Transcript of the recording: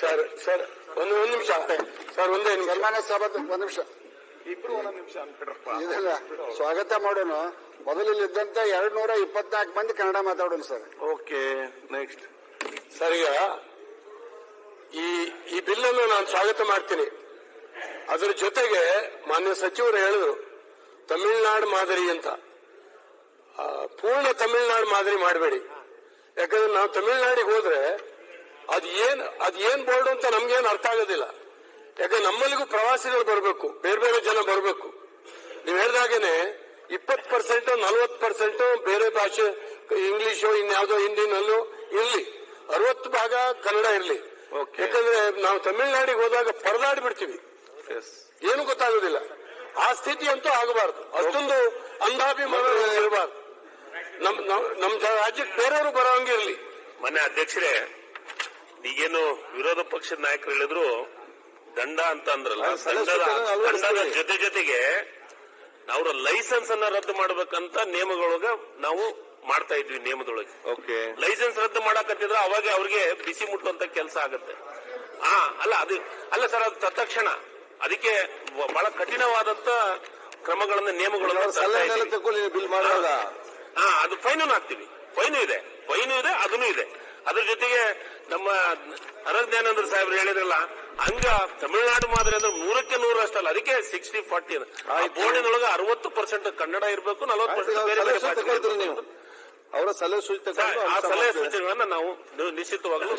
Sir sir ಒಂದು ಒಂದು ನಿಮಿಷ ಸರ್ ಒಂದೇ ನಿಮಿಷ. ಸನ್ಮಾನ್ಯ ಸಭಾಪತಿ ಒಂದ್ ನಿಮಿಷ. ಇಬ್ರು ಒಂದೊಂದು ನಿಮಿಷ ಇದೆಲ್ಲ ಸ್ವಾಗತ ಮಾಡೋಣ. ಮೊದಲು ಇದ್ದಂತ ಎರಡ್ ನೂರ ಇಪ್ಪತ್ನಾಲ್ಕು ಮಂದಿ ಕನ್ನಡ ಮಾತಾಡೋಣ ಸರ್. ಓಕೆ ನೆಕ್ಸ್ಟ್ ಸರ್ ಈಗ ಈ ಈ ಬಿಲ್ ಅನ್ನು ನಾನು ಸ್ವಾಗತ ಮಾಡ್ತೀನಿ. ಅದರ ಜೊತೆಗೆ ಮಾನ್ಯ ಸಚಿವರು ಹೇಳಿದ್ರು ತಮಿಳ್ನಾಡು ಮಾದರಿ ಅಂತ. ಪೂರ್ಣ ತಮಿಳುನಾಡು ಮಾದರಿ ಮಾಡಬೇಡಿ. ಯಾಕಂದ್ರೆ ನಾವು ತಮಿಳುನಾಡಿಗೆ ಹೋದ್ರೆ ಅದ್ ಏನ್ ಅದ್ ಏನ್ ಬೋರ್ಡ್ ಅಂತ ನಮ್ಗೇನು ಅರ್ಥ ಆಗೋದಿಲ್ಲ. ಯಾಕಂದ್ರೆ ನಮ್ಮಲ್ಲಿಗೂ ಪ್ರವಾಸಿಗಳು ಬರಬೇಕು ಬೇರೆ ಬೇರೆ ಜನ ಬರಬೇಕು. ನೀವು ಹೇಳ್ದಾಗೇನೆ ಇಪ್ಪತ್ತು ಪರ್ಸೆಂಟ್ ನಲ್ವತ್ತು ಪರ್ಸೆಂಟ್ ಬೇರೆ ಭಾಷೆ ಇಂಗ್ಲಿಷು ಇನ್ಯಾವುದೋ ಹಿಂದಿನಲ್ಲೂ ಇರ್ಲಿ. ಅರವತ್ತು ಭಾಗ ಕನ್ನಡ ಇರ್ಲಿ. ಯಾಕಂದ್ರೆ ನಾವು ತಮಿಳುನಾಡಿಗೆ ಹೋದಾಗ ಪರದಾಡಿ ಬಿಡ್ತೀವಿ. ಏನು ಗೊತ್ತಾಗೋದಿಲ್ಲ. ಆ ಸ್ಥಿತಿ ಅಂತೂ ಆಗಬಾರ್ದು. ಅಷ್ಟೊಂದು ಅಂಧಾಭಿಮಾನ ಇರಬಾರ್ದು. ನಮ್ ನಮ್ಮ ನಮ್ ರಾಜ್ಯಕ್ಕೆ ಬೇರೆಯವರು ಬರೋಂಗಿರ್ಲಿ ಮನೆ ಅಧ್ಯಕ್ಷರೇ ಈಗೇನು ವಿರೋಧ ಪಕ್ಷದ ನಾಯಕರು ಹೇಳಿದ್ರು ದಂಡ ಅಂತ ಅಂದ್ರಲ್ಲ ದಂಡದ ಜೊತೆ ಜೊತೆಗೆ ಅವರ ಲೈಸೆನ್ಸ್ ಅನ್ನ ರದ್ದು ಮಾಡಬೇಕಂತ ನಿಯಮಗಳೊಳಗ ನಾವು ಮಾಡ್ತಾ ಇದ್ವಿ ನಿಯಮದೊಳಗೆ. ಓಕೆ. ಲೈಸೆನ್ಸ್ ರದ್ದು ಮಾಡಕತ್ತಿದ್ರೆ ಅವಾಗ ಅವ್ರಿಗೆ ಬಿಸಿ ಮುಟ್ಟುವಂತ ಕೆಲಸ ಆಗುತ್ತೆ. ಹಾ ಅಲ್ಲ ಅದು ಅಲ್ಲ ಸರ್ ಅದು ತತ್ಕ್ಷಣ ಅದಕ್ಕೆ ಬಹಳ ಕಠಿಣವಾದಂತ ಕ್ರಮಗಳನ್ನ ನಿಯಮಗಳನ್ನ ಅದು ಫೈನು ಹಾಕ್ತಿವಿ. ಫೈನು ಇದೆ ಫೈನು ಇದೆ ಅದನ್ನು ಇದೆ ಅದ್ರ ಜೊತೆಗೆ ನಮ್ಮ ಅರಜ್ಞಾನಂದ್ರ ಸಾಹೇಬ್ರು ಹೇಳಿದ್ರಲ್ಲ ಹಂಗ ತಮಿಳುನಾಡು ಮಾದರಿ ಅಂದ್ರೆ ನೂರಕ್ಕೆ ನೂರು ಅಷ್ಟಲ್ಲ ಅದಕ್ಕೆ ಸಿಕ್ಸ್ಟಿ ಫಾರ್ಟಿ ಬೋರ್ಡಿನೊಳಗ ಅರವತ್ತು ಪರ್ಸೆಂಟ್ ಕನ್ನಡ ಇರಬೇಕು ನಲವತ್ತು ಅವ್ರ ಸಲಹೆ ಸೂಚನೆ ತಗೊಂಡು ಆ ಸರ್ ಸಲಹೆ. ಸೂಚನೆಗಳನ್ನ ನಾವು ನಿಶ್ಚಿತವಾಗಲೂ